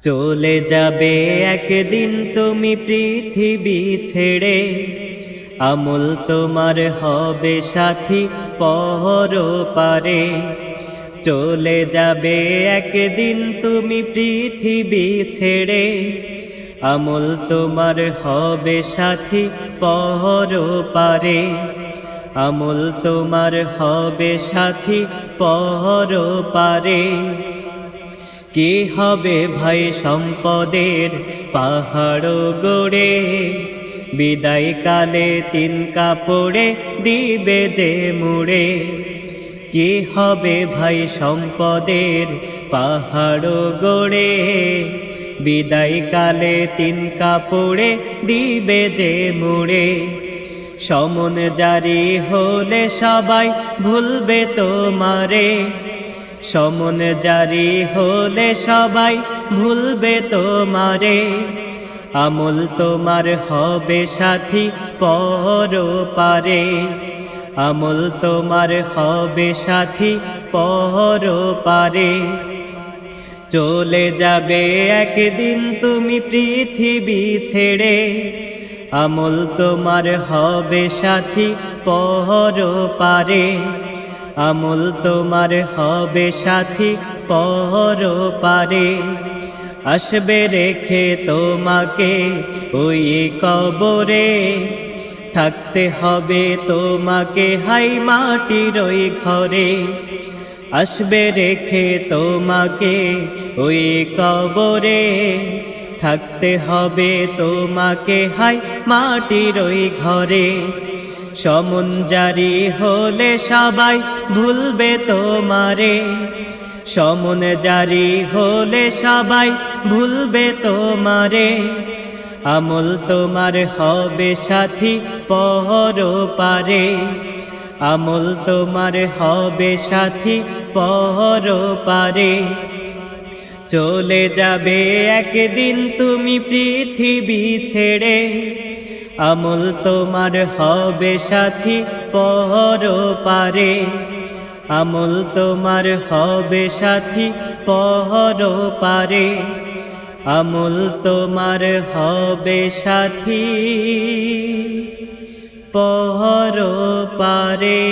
চলে যাবে একদিন তুমি পৃথিবী ছেড়ে। আমল তোমার হবে সাথী পহর পারে। চলে যাবে একদিন তুমি পৃথিবী ছেড়ে। আমল তোমার হবে সাথী পহর পারে। আমল তোমার হবে সাথী পহর পারে। কি হবে ভাই সম্পদের পাহাড় গড়ে? বিদায় কালে তিন কাপড়ে দিবে যে মুড়ে। কি হবে ভাই সম্পদের পাহাড় গড়ে? বিদায় কালে তিন কাপড়ে দিবে যে মুড়ে। সমন জারি হলে সবাই ভুলবে তোমারে। সমন জারি হলে সবাই ভুলবে তোমারে। আমল তোমার হবে সাথী পর পারে আমল তোমার হবে সাথী পর পারে চলে যাবে একদিন তুমি পৃথিবী ছেড়ে। আমল তোমার হবে সাথী পহর পারে আমল তোমার হবে সাথী পহর পারে। আসবে রেখে তোমাকে ওই কবরে। থাকতে হবে তোমাকে হাই মাটির ওই ঘরে। আসবে রেখে তোমাকে ওই কবরে। থাকতে হবে তোমাকে হাই মাটির ওই ঘরে। সমন হলে সবাই ভুলবে তোমারে। সমন জারি হলে সবাই ভুলবে তোমারে। আমল তোমার হবে সাথী পহর পারে। আমল তোমার হবে সাথী পহর পারে। চলে যাবে একদিন তুমি পৃথিবী ছেড়ে। আমল তোমার হবে সাথী পহর পারে। আমল তোমার হবে সাথী পহর পারে। আমল তোমার হবে সাথী পহর পারে।